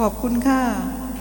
ขอบคุณค่ะ